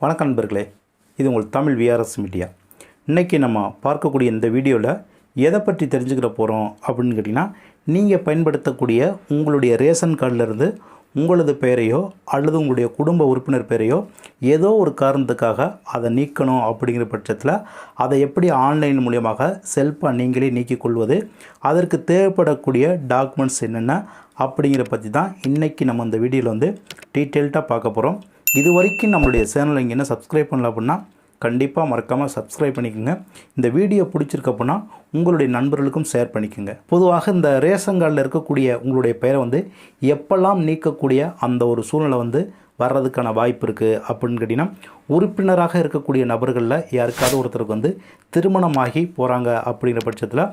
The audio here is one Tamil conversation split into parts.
வணக்கம் நண்பர்களே இது உங்கள் தமிழ் விஆர்எஸ் மீடியா இன்றைக்கி நம்ம பார்க்கக்கூடிய இந்த வீடியோவில் எதை பற்றி தெரிஞ்சுக்கிற போகிறோம் அப்படின்னு கேட்டிங்கன்னா நீங்கள் பயன்படுத்தக்கூடிய உங்களுடைய ரேஷன் கார்டிலிருந்து உங்களது பெயரையோ அல்லது உங்களுடைய குடும்ப உறுப்பினர் பெயரையோ ஏதோ ஒரு காரணத்துக்காக அதை நீக்கணும் அப்படிங்கிற பட்சத்தில் அதை எப்படி ஆன்லைன் மூலியமாக செல்ஃபாக நீங்களே நீக்கிக் கொள்வது அதற்கு தேவைப்படக்கூடிய டாக்குமெண்ட்ஸ் என்னென்ன அப்படிங்கிற பற்றி தான் இன்றைக்கி நம்ம இந்த வீடியோவில் வந்து டீட்டெயில்டாக பார்க்க போகிறோம் இது வரைக்கும் நம்மளுடைய சேனலை இங்கே என்ன சப்ஸ்கிரைப் பண்ணல அப்படின்னா கண்டிப்பாக மறக்காமல் சப்ஸ்கிரைப் பண்ணிக்கோங்க. இந்த வீடியோ பிடிச்சிருக்கு அப்படின்னா உங்களுடைய நண்பர்களுக்கும் ஷேர் பண்ணிக்கோங்க. பொதுவாக இந்த ரேஷன் கார்டில் இருக்கக்கூடிய உங்களுடைய பெயரை வந்து எப்பெல்லாம் நீக்கக்கூடிய அந்த ஒரு சூழ்நிலை வந்து வர்றதுக்கான வாய்ப்பு இருக்குது அப்படின்னு கேட்டிங்கன்னா உறுப்பினராக இருக்கக்கூடிய நபர்களில் யாருக்காவது ஒருத்தருக்கு வந்து திருமணமாகி போகிறாங்க அப்படிங்கிற பட்சத்தில்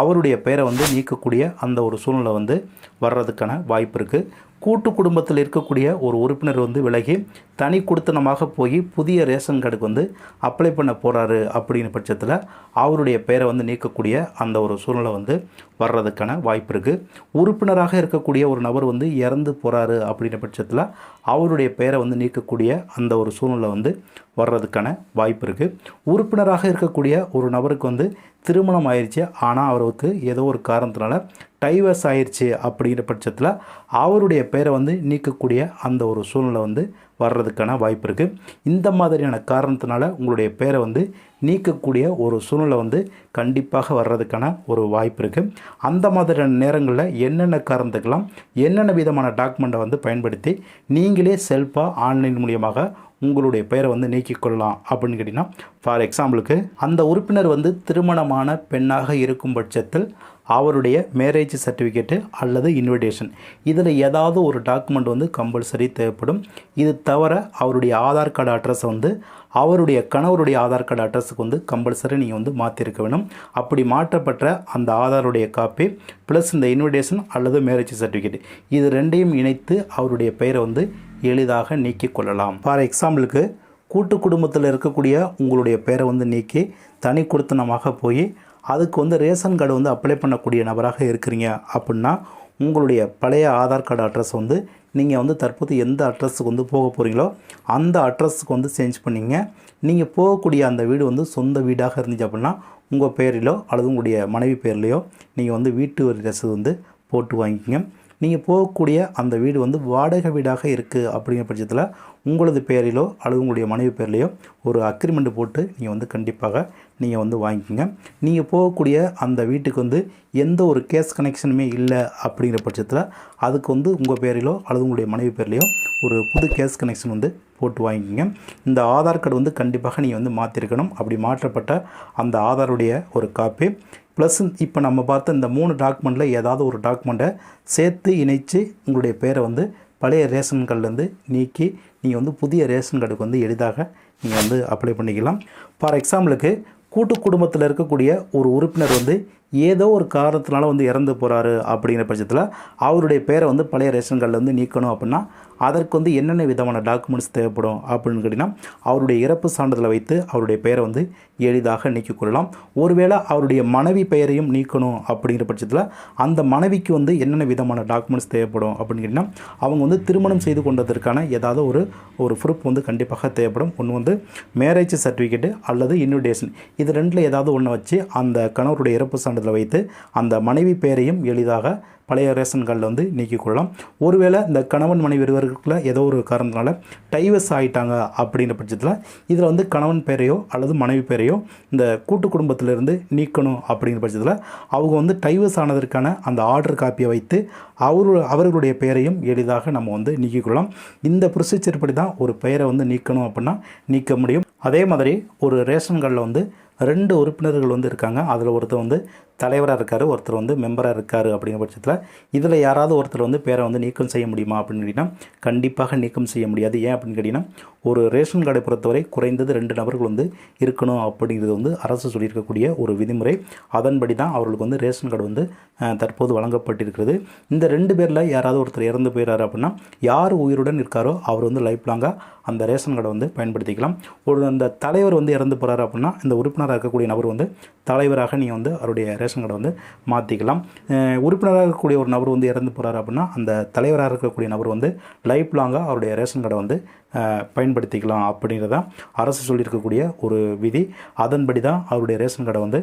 அவருடைய பெயரை வந்து நீக்கக்கூடிய அந்த ஒரு சூழ்நிலை வந்து வர்றதுக்கான வாய்ப்பு இருக்குது கூட்டு குடும்பத்தில் இருக்கக்கூடிய ஒரு உறுப்பினர் வந்து விலகி தனி குடுத்தனமாக போய் புதிய ரேஷன் கார்டுக்கு வந்து அப்ளை பண்ண போகிறாரு அப்படிங்கிற பட்சத்தில் அவருடைய பெயரை வந்து நீக்கக்கூடிய அந்த ஒரு சூழ்நிலை வந்து வர்றதுக்கான வாய்ப்பு இருக்குது உறுப்பினராக இருக்கக்கூடிய ஒரு நபர் வந்து இறந்து போகிறாரு அப்படிங்கிற பட்சத்தில் அவருடைய பெயரை வந்து நீக்கக்கூடிய அந்த ஒரு சூழ்நிலை வந்து வர்றதுக்கான வாய்ப்பு இருக்குது உறுப்பினராக இருக்கக்கூடிய ஒரு நபருக்கு வந்து திருமணம் ஆயிடுச்சு ஆனால் அவருக்கு ஏதோ ஒரு காரணத்தினால டைவர்ஸ் ஆயிடுச்சு அப்படிங்கிற பட்சத்தில் அவருடைய பெயரை வந்து நீக்கக்கூடிய அந்த ஒரு சூழ்நிலை வந்து வர்றதுக்கான வாய்ப்பு இருக்குது இந்த மாதிரியான காரணத்தினால உங்களுடைய பெயரை வந்து நீக்கக்கூடிய ஒரு சூழ்நிலை வந்து கண்டிப்பாக வர்றதுக்கான ஒரு வாய்ப்பு இருக்குது அந்த மாதிரியான நேரங்களில் என்னென்ன காரணத்துக்கெல்லாம் என்னென்ன விதமான டாக்குமெண்ட்டை வந்து பயன்படுத்தி நீங்களே செல்ஃபாக ஆன்லைன் மூலியமாக உங்களுடைய பெயரை வந்து நீக்கிக் கொள்ளலாம் அப்படின்னு கேட்டிங்கன்னா ஃபார் எக்ஸாம்பிளுக்கு அந்த உறுப்பினர் வந்து திருமணமான பெண்ணாக இருக்கும் பட்சத்தில் அவருடைய மேரேஜ் சர்டிஃபிகேட்டு அல்லது இன்விடேஷன் இதில் ஏதாவது ஒரு டாக்குமெண்ட் வந்து கம்பல்சரி தேவைப்படும். இது தவிர அவருடைய ஆதார் கார்டு அட்ரஸை வந்து அவருடைய கணவருடைய ஆதார் கார்டு அட்ரஸுக்கு வந்து கம்பல்சரி நீங்கள் வந்து மாற்றிருக்க வேணும். அப்படி மாற்றப்பட்ட அந்த ஆதாருடைய காப்பி ப்ளஸ் இந்த இன்விடேஷன் அல்லது மேரேஜ் சர்டிஃபிகேட் இது ரெண்டையும் இணைத்து அவருடைய பெயரை வந்து எளிதாக நீக்கிக் கொள்ளலாம். ஃபார் எக்ஸாம்பிளுக்கு கூட்டு குடும்பத்தில் இருக்கக்கூடிய உங்களுடைய பேரை வந்து நீக்கி தனி கொடுத்தனமாக போய் அதுக்கு வந்து ரேஷன் கார்டு வந்து அப்ளை பண்ணக்கூடிய நபராக இருக்கிறீங்க அப்படின்னா உங்களுடைய பழைய ஆதார் கார்டு அட்ரஸ் வந்து நீங்கள் வந்து தற்போது எந்த அட்ரஸுக்கு வந்து போக போகிறீங்களோ அந்த அட்ரஸுக்கு வந்து சேஞ்ச் பண்ணிங்க. நீங்கள் போகக்கூடிய அந்த வீடு வந்து சொந்த வீடாக இருந்துச்சு அப்படின்னா உங்கள் பேரிலோ அல்லது உங்களுடைய மனைவி பேர்லையோ நீங்கள் வந்து வீட்டு வரி ரசீது வந்து போட்டு வாங்கிக்கோங்க. நீங்கள் போகக்கூடிய அந்த வீடு வந்து வாடகை வீடாக இருக்குது அப்படிங்கிற பட்சத்தில் உங்களது பேரிலோ அல்லது உங்களுடைய மனைவி பேர்லேயோ ஒரு அக்ரிமெண்ட் போட்டு நீங்கள் வந்து கண்டிப்பாக நீங்கள் வந்து வாங்கிக்கோங்க. நீங்கள் போகக்கூடிய அந்த வீட்டுக்கு வந்து எந்த ஒரு கேஸ் கனெக்ஷனுமே இல்லை அப்படிங்கிற பட்சத்தில் அதுக்கு வந்து உங்கள் பேரிலோ அல்லது உங்களுடைய மனைவி பேர்லையோ ஒரு புது கேஸ் கனெக்ஷன் வந்து போட்டு வாங்கிக்கோங்க. இந்த ஆதார் கார்டு வந்து கண்டிப்பாக நீங்கள் வந்து மாற்றிருக்கணும் அப்படி மாற்றப்பட்ட அந்த ஆதாருடைய ஒரு காப்பி ப்ளஸ் இப்போ நம்ம பார்த்த இந்த மூணு டாக்குமெண்ட்டில் ஏதாவது ஒரு டாக்குமெண்ட்டை சேர்த்து இணைத்து உங்களுடைய பேரை வந்து பழைய ரேஷன் கார்டுலேருந்து நீக்கி நீங்கள் வந்து புதிய ரேஷன் கார்டுக்கு வந்து எளிதாக நீங்கள் வந்து அப்ளை பண்ணிக்கலாம். ஃபார் எக்ஸாம்பிளுக்கு கூட்டு குடும்பத்தில் இருக்கக்கூடிய ஒரு உறுப்பினர் வந்து ஏதோ ஒரு காரணத்தினால வந்து இறந்து போகிறாரு அப்படிங்கிற பட்சத்தில் அவருடைய பேரை வந்து பழைய ரேஷன் கார்டில் வந்து நீக்கணும் அப்படின்னா அதற்கு வந்து என்னென்ன விதமான டாக்குமெண்ட்ஸ் தேவைப்படும் அப்படின்னு கேட்டிங்கன்னா அவருடைய இறப்பு சான்றிதழை வைத்து அவருடைய பெயரை வந்து எளிதாக நீக்கிக்கொள்ளலாம் ஒருவேளை அவருடைய மனைவி பெயரையும் நீக்கணும் அப்படிங்கிற பட்சத்தில் அந்த மனைவிக்கு வந்து என்னென்ன விதமான டாக்குமெண்ட்ஸ் தேவைப்படும் அப்படின்னு கேட்டிங்கன்னா அவங்க வந்து திருமணம் செய்து கொண்டதற்கான ஏதாவது ஒரு ஒரு ப்ரூஃப் வந்து கண்டிப்பாக தேவைப்படும். ஒன்று வந்து மேரேஜ் சர்டிஃபிகேட்டு அல்லது இன்விடேஷன். இது ரெண்டில் ஏதாவது ஒன்று வச்சு அந்த கணவருடைய இறப்பு சான்றிதழ் வைத்து அந்த மனைவி பெயரையும் எளிதாக பழைய ரேஷன் கார்டில் வந்து நீக்கிக் கொள்ளலாம். ஒருவேளை இந்த கணவன் மனைவி இருவருக்குள்ள ஏதோ ஒரு காரணத்தினால டைவர்ஸ் ஆகிட்டாங்க அப்படின்ற பட்சத்தில் இதில் வந்து கணவன் பேரையோ அல்லது மனைவி பேரையோ இந்த கூட்டு குடும்பத்திலிருந்து நீக்கணும் அப்படிங்கிற பட்சத்தில் அவங்க வந்து டைவர்ஸ் ஆனதற்கான அந்த ஆர்டர் காப்பியை வைத்து அவரு அவர்களுடைய பெயரையும் எளிதாக நம்ம வந்து நீக்கிக் கொள்ளலாம். இந்த ப்ரொசீஜர் படி தான் ஒரு பெயரை வந்து நீக்கணும் அப்படின்னா நீக்க முடியும். அதே மாதிரி ஒரு ரேஷன் கார்டில் வந்து ரெண்டு உறுப்பினர்கள் வந்து இருக்காங்க. அதில் ஒருத்தர் வந்து தலைவராக இருக்கார் ஒருத்தர் வந்து மெம்பராக இருக்கார் அப்படிங்கிற பட்சத்தில் இதில் யாராவது ஒருத்தர் வந்து பேரை வந்து நீக்கம் செய்ய முடியுமா அப்படின்னு கேட்டிங்கன்னா கண்டிப்பாக நீக்கம் செய்ய முடியாது. ஏன் அப்படின்னு கேட்டிங்கன்னா ஒரு ரேஷன் கார்டை பொறுத்தவரை குறைந்தது ரெண்டு நபர்கள் வந்து இருக்கணும் அப்படிங்கிறது வந்து அரசு சொல்லியிருக்கக்கூடிய ஒரு விதிமுறை. அதன்படி தான் அவர்களுக்கு வந்து ரேஷன் கார்டு வந்து தற்போது வழங்கப்பட்டிருக்கிறது. இந்த ரெண்டு பேரில் யாராவது ஒருத்தர் இறந்து போயிறாரு அப்படின்னா யார் உயிருடன் இருக்காரோ அவர் வந்து லைஃப் லாங்காக அந்த ரேஷன் கார்டை வந்து பயன்படுத்திக்கலாம். ஒரு அந்த தலைவர் வந்து இறந்து போகிறாரு அப்படின்னா இந்த உறுப்பினராக இருக்கக்கூடிய நபர் வந்து தலைவராக நீங்கள் வந்து அவருடைய ரேஷன் கார்டை வந்து மாற்றிக்கலாம் உறுப்பினராக இருக்கக்கூடிய ஒரு நபர் வந்து இறந்து போகிறாரு அப்படின்னா அந்த தலைவராக இருக்கக்கூடிய நபர் வந்து லைஃப் லாங்காக அவருடைய ரேஷன் கார்டை வந்து பயன்படுத்திக்கலாம் அப்படிங்கிறதான் அரசு சொல்லியிருக்கக்கூடிய ஒரு விதி. அதன்படி தான் அவருடைய ரேஷன் கார்டை வந்து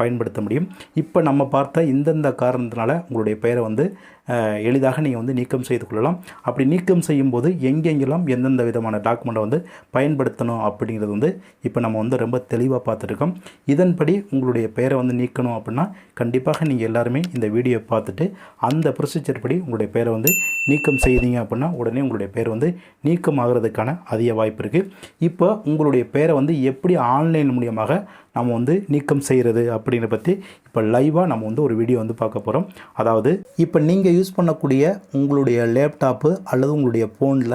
பயன்படுத்த முடியும். இப்போ நம்ம பார்த்த இந்தந்த காரணத்தினால உங்களுடைய பெயரை வந்து எளிதாக நீங்கள் வந்து நீக்கம் செய்து கொள்ளலாம். அப்படி நீக்கம் செய்யும்போது எங்கெங்கெல்லாம் எந்தெந்த விதமான டாக்குமெண்ட்டை வந்து பயன்படுத்தணும் அப்படிங்கிறது வந்து இப்போ நம்ம வந்து ரொம்ப தெளிவாக பார்த்துருக்கோம் இதன்படி உங்களுடைய பெயரை வந்து நீக்கணும் அப்படின்னா கண்டிப்பாக நீங்கள் எல்லாருமே இந்த வீடியோ பார்த்துட்டு அந்த ப்ரொசீஜர் படி உங்களுடைய பெயரை வந்து நீக்கம் செய்தீங்க அப்படின்னா உடனே உங்களுடைய பேர் வந்து நீக்கம் ஆகிறதுக்கான அதிக வாய்ப்பு இருக்குது இப்போ உங்களுடைய பெயரை வந்து எப்படி ஆன்லைன் மூலியமாக நம்ம வந்து நீக்கம் செய்கிறது அப்படிங்கிறத பற்றி இப்போ லைவாக நம்ம வந்து ஒரு வீடியோ வந்து பார்க்க போகிறோம் அதாவது இப்போ நீங்கள் யூஸ் பண்ணக்கூடிய உங்களுடைய லேப்டாப்பு அல்லது உங்களுடைய ஃபோனில்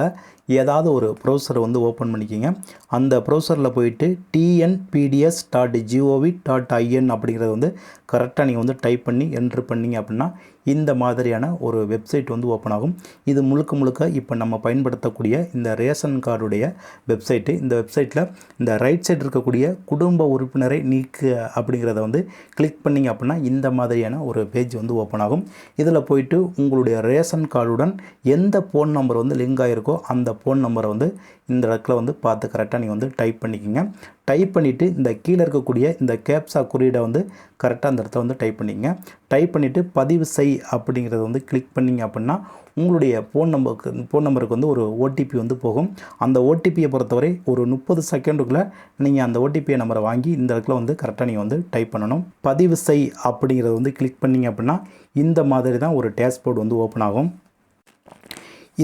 ஏதாவது ஒரு ப்ரௌசரை வந்து ஓப்பன் பண்ணிக்கிங்க. அந்த ப்ரௌசரில் போயிட்டு TNPDS dot GOV dot IN அப்படிங்கிறத வந்து கரெக்டாக நீங்கள் வந்து டைப் பண்ணி என்ட்ரு பண்ணிங்க அப்படின்னா இந்த மாதிரியான ஒரு வெப்சைட் வந்து ஓப்பன் ஆகும். இது முழுக்க முழுக்க இப்போ நம்ம பயன்படுத்தக்கூடிய இந்த ரேஷன் கார்டுடைய வெப்சைட்டு இந்த வெப்சைட்டில் இந்த ரைட் சைடு இருக்கக்கூடிய குடும்ப உறுப்பினரை நீக்கு அப்படிங்கிறத வந்து கிளிக் பண்ணிங்க அப்படின்னா இந்த மாதிரியான ஒரு பேஜ் வந்து ஓப்பன் ஆகும். இதில் போயிட்டு உங்களுடைய ரேஷன் கார்டுடன் எந்த ஃபோன் நம்பர் வந்து லிங்க் ஆகிருக்கோ அந்த ஃபோன் நம்பரை வந்து இந்த இடத்துல வந்து பார்த்து கரெக்டாக நீங்கள் வந்து டைப் பண்ணிக்கோங்க. டைப் பண்ணிவிட்டு இந்த கீழே இருக்கக்கூடிய இந்த கேப்சா குறியீடை வந்து கரெக்டாக அந்த இடத்துல வந்து டைப் பண்ணிக்கங்க. டைப் பண்ணிவிட்டு பதிவு செய் அப்படிங்கிறத வந்து கிளிக் பண்ணிங்க அப்படின்னா உங்களுடைய ஃபோன் நம்பருக்கு ஃபோன் நம்பருக்கு வந்து ஒரு ஓடிபி வந்து போகும். அந்த ஓடிபியை பொறுத்தவரை ஒரு முப்பது செகண்டுக்குள்ளே நீங்கள் அந்த ஓடிபி நம்பரை வாங்கி இந்த இடத்துல வந்து கரெக்டாக நீங்கள் வந்து டைப் பண்ணணும். பதிவு செய் அப்படிங்கிறத வந்து கிளிக் பண்ணிங்க அப்படின்னா இந்த மாதிரி தான் ஒரு டேஷ்போர்டு வந்து ஓப்பன் ஆகும்.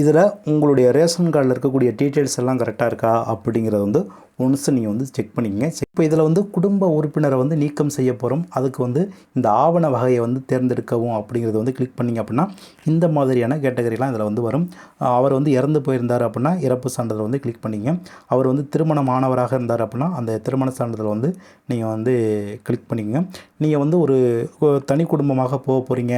இதில் உங்களுடைய ரேஷன் கார்டில் இருக்கக்கூடிய டீட்டெயில்ஸ் எல்லாம் கரெக்டாக இருக்கா அப்படிங்கிறது வந்து ஒன்ஸ் நீங்கள் வந்து செக் பண்ணிக்கங்க. இப்போ இதில் வந்து குடும்ப உறுப்பினரை வந்து நீக்கம் செய்ய போகிறோம் அதுக்கு வந்து இந்த ஆவண வகையை வந்து தேர்ந்தெடுக்கவும் அப்படிங்கிறது வந்து கிளிக் பண்ணிங்க அப்படின்னா இந்த மாதிரியான கேட்டகரிலாம் இதில் வந்து வரும். அவர் வந்து இறந்து போயிருந்தார் அப்படின்னா இறப்பு சான்றிதழ் வந்து கிளிக் பண்ணிங்க. அவர் வந்து திருமணமானவராக இருந்தார் அப்படின்னா அந்த திருமண சான்றிதழ் வந்து நீங்கள் வந்து கிளிக் பண்ணிக்கங்க நீங்கள் வந்து ஒரு தனி குடும்பமாக போக போகிறீங்க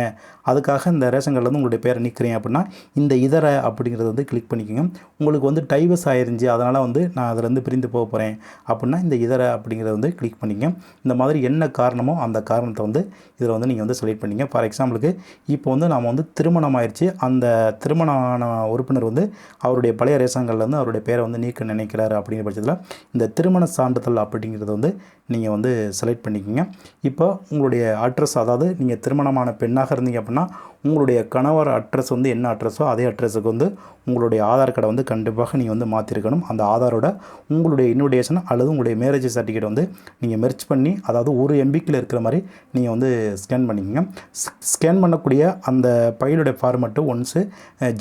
அதுக்காக இந்த ரேஷன் கார்டில் வந்து உங்களுடைய பேரை நிற்கிறீங்க அப்படின்னா இந்த இதர அப்படிங்கிறத வந்து கிளிக் பண்ணிக்கோங்க. உங்களுக்கு வந்து டைவர்ஸ் ஆயிருந்துச்சு. அதனால் வந்து நான் அதிலேருந்து பிரிந்து போக போகிறேன் அப்படின்னா இந்த இதர அப்படிங்கிறத வந்து கிளிக் பண்ணிங்க. இந்த மாதிரி என்ன காரணமோ அந்த காரணத்தை வந்து இதில் வந்து நீங்கள் வந்து செலக்ட் பண்ணிங்க. ஃபார் எக்ஸாம்பிளுக்கு இப்போ வந்து நாம் வந்து திருமணம் ஆயிடுச்சு அந்த திருமணமான உறுப்பினர் வந்து அவருடைய பழைய ரேஷன் வந்து அவருடைய பேரை வந்து நீக்க நினைக்கிறாரு அப்படிங்கிற பட்சத்தில் இந்த திருமண சான்றிதழ் அப்படிங்கிறத வந்து நீங்கள் வந்து செலக்ட் பண்ணிக்கோங்க. இப்போ உங்களுடைய அட்ரஸ் அதாவது நீங்கள் திருமணமான பெண்ணாக இருந்தீங்க அப்படின்னா உங்களுடைய கணவர் அட்ரஸ் வந்து என்ன அட்ரஸோ அதே அட்ரஸுக்கு வந்து உங்களுடைய ஆதார் கார்டை வந்து கண்டிப்பாக நீங்கள் வந்து மாற்றிருக்கணும் அந்த ஆதாரோட உங்களுடைய இன்விடேஷன் அல்லது உங்களுடைய மேரேஜ் சர்டிஃபிகேட் வந்து நீங்கள் மெர்ச் பண்ணி அதாவது ஒரு எம்பிக்கில் இருக்கிற மாதிரி நீங்கள் வந்து ஸ்கேன் பண்ணிக்கோங்க. ஸ்கேன் பண்ணக்கூடிய அந்த ஃபைலுடைய ஃபார்மெட்டு ஒன்ஸு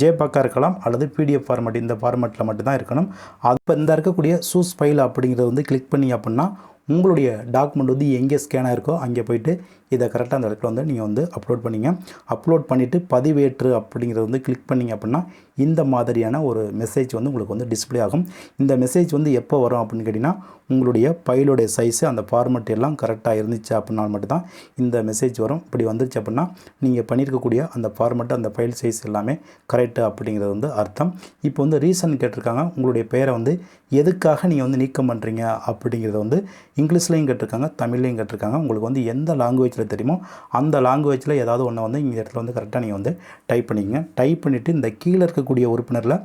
ஜேபாக்காக இருக்கலாம் அல்லது பிடிஎஃப் ஃபார்மெட் இந்த ஃபார்மெட்டில் மட்டும்தான் இருக்கணும். அது இப்போ இந்த இருக்கக்கூடிய சூஸ் ஃபைல் அப்படிங்கிறத வந்து கிளிக் பண்ணி அப்படின்னா உங்களுடைய டாக்குமெண்ட் வந்து எங்கே ஸ்கேன் இருக்கோ அங்கே போயிட்டு இதை கரெக்டாக அந்த இடத்துல வந்து நீங்கள் வந்து அப்லோட் பண்ணிங்க. அப்லோட் பண்ணிவிட்டு பதிவேற்று அப்படிங்கிறத வந்து கிளிக் பண்ணிங்க அப்படின்னா இந்த மாதிரியான ஒரு மெசேஜ் வந்து உங்களுக்கு வந்து டிஸ்ப்ளே ஆகும். இந்த மெசேஜ் வந்து எப்போ வரும் அப்படின்னு கேட்டிங்கன்னா உங்களுடைய ஃபைலோடைய சைஸு அந்த ஃபார்மெட் எல்லாம் கரெக்டாக இருந்துச்சு அப்படின்னா மட்டும்தான் இந்த மெசேஜ் வரும். இப்படி வந்துருச்சு அப்படின்னா நீங்கள் பண்ணியிருக்கக்கூடிய அந்த ஃபார்மெட் அந்த ஃபைல் சைஸ் எல்லாமே கரெக்டு அப்படிங்கிறது வந்து அர்த்தம். இப்போ வந்து ரீசன் கேட்டிருக்காங்க. உங்களுடைய பெயரை வந்து எதுக்காக நீங்கள் வந்து நீக்கம் பண்ணுறீங்க அப்படிங்கிறத வந்து இங்கிலீஷ்லேயும் கேட்டிருக்காங்க தமிழ்லையும் கேட்டிருக்காங்க. உங்களுக்கு வந்து எந்த லாங்குவேஜ் லாங்குவேஜில் தெரியுமோ அந்த லாங்குவேஜில் ஏதாவது ஒன்று வந்து இந்த இடத்துல வந்து கரெக்டாக நீங்கள் வந்து டைப் பண்ணிக்கங்க. டைப் பண்ணிவிட்டு இந்த கீழே இருக்கக்கூடிய உறுப்பினரில்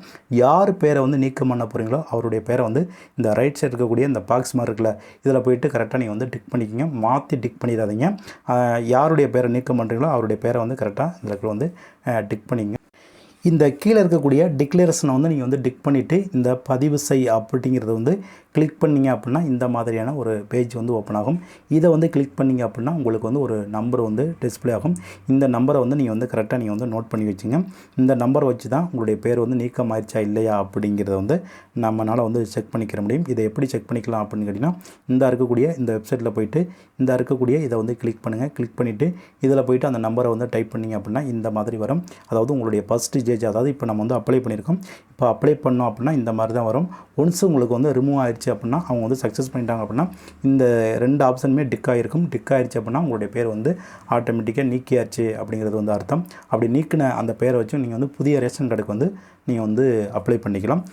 யார் பேரை வந்து நீக்கம் பண்ண போகிறீங்களோ அவருடைய பேரை வந்து இந்த ரைட் சைடு இருக்கக்கூடிய இந்த பாக்ஸ் மாதிரி இருக்குல்ல இதில் போயிட்டு கரெக்டாக நீங்கள் வந்து டிக் பண்ணிக்கோங்க. மாற்றி டிக் பண்ணிடாதீங்க. யாருடைய பேரை நீக்கம் பண்ணுறீங்களோ அவருடைய பேரை வந்து கரெக்டாக இந்த இடத்துல வந்து டிக் பண்ணிக்கங்க. இந்த கீழே இருக்கக்கூடிய டிக்ளரேஷனை வந்து நீங்கள் வந்து டிக் பண்ணிவிட்டு இந்த பதிவு செய் அப்படிங்கிறத வந்து கிளிக் பண்ணிங்க அப்படின்னா இந்த மாதிரியான ஒரு பேஜ் வந்து ஓப்பன் ஆகும். இதை வந்து கிளிக் பண்ணிங்க அப்படின்னா உங்களுக்கு வந்து ஒரு நம்பர் வந்து டிஸ்பிளே ஆகும். இந்த நம்பரை வந்து நீங்கள் வந்து கரெக்டாக நீங்கள் வந்து நோட் பண்ணி வச்சுங்க. இந்த நம்பரை வச்சு தான் உங்களுடைய பேர் வந்து நீக்கம் ஆயிடுச்சா இல்லையா அப்படிங்கிறத வந்து நம்மளால் வந்து செக் பண்ணிக்கிற முடியும். இதை எப்படி செக் பண்ணிக்கலாம் அப்படின்னு கேட்டிங்கன்னா இந்த இருக்கக்கூடிய இந்த வெப்சைட்டில் போயிட்டு இந்த இருக்கக்கூடிய இதை வந்து கிளிக் பண்ணுங்கள் கிளிக் பண்ணிவிட்டு இதில் போயிட்டு அந்த நம்பரை வந்து டைப் பண்ணிங்க அப்படின்னா இந்த மாதிரி வரும். அதாவது உங்களுடைய ஃபஸ்ட் ஸ்டேஜ் அதாவது இப்போ நம்ம வந்து அப்ளை பண்ணியிருக்கோம். இப்போ அப்ளை பண்ணோம் அப்படின்னா இந்த மாதிரி தான் வரும். ஒன்ஸ் உங்களுக்கு வந்து ரிமூவ் ஆயிடுச்சு அப்படின்னா அவங்க வந்து சக்ஸஸ் பண்ணிட்டாங்க அப்படின்னா இந்த ரெண்டு ஆப்ஷனுமே டிக் ஆகிருக்கும் டிக் ஆயிடுச்சு அப்படின்னா உங்களுடைய பேர் வந்து ஆட்டோமேட்டிக்காக நீக்கியாச்சு அப்படிங்கிறது வந்து அர்த்தம். அப்படி நீக்கின அந்த பேரை வச்சு நீங்கள் வந்து புதிய ரேஷன் கார்டுக்கு வந்து நீங்கள் வந்து அப்ளை பண்ணிக்கலாம்.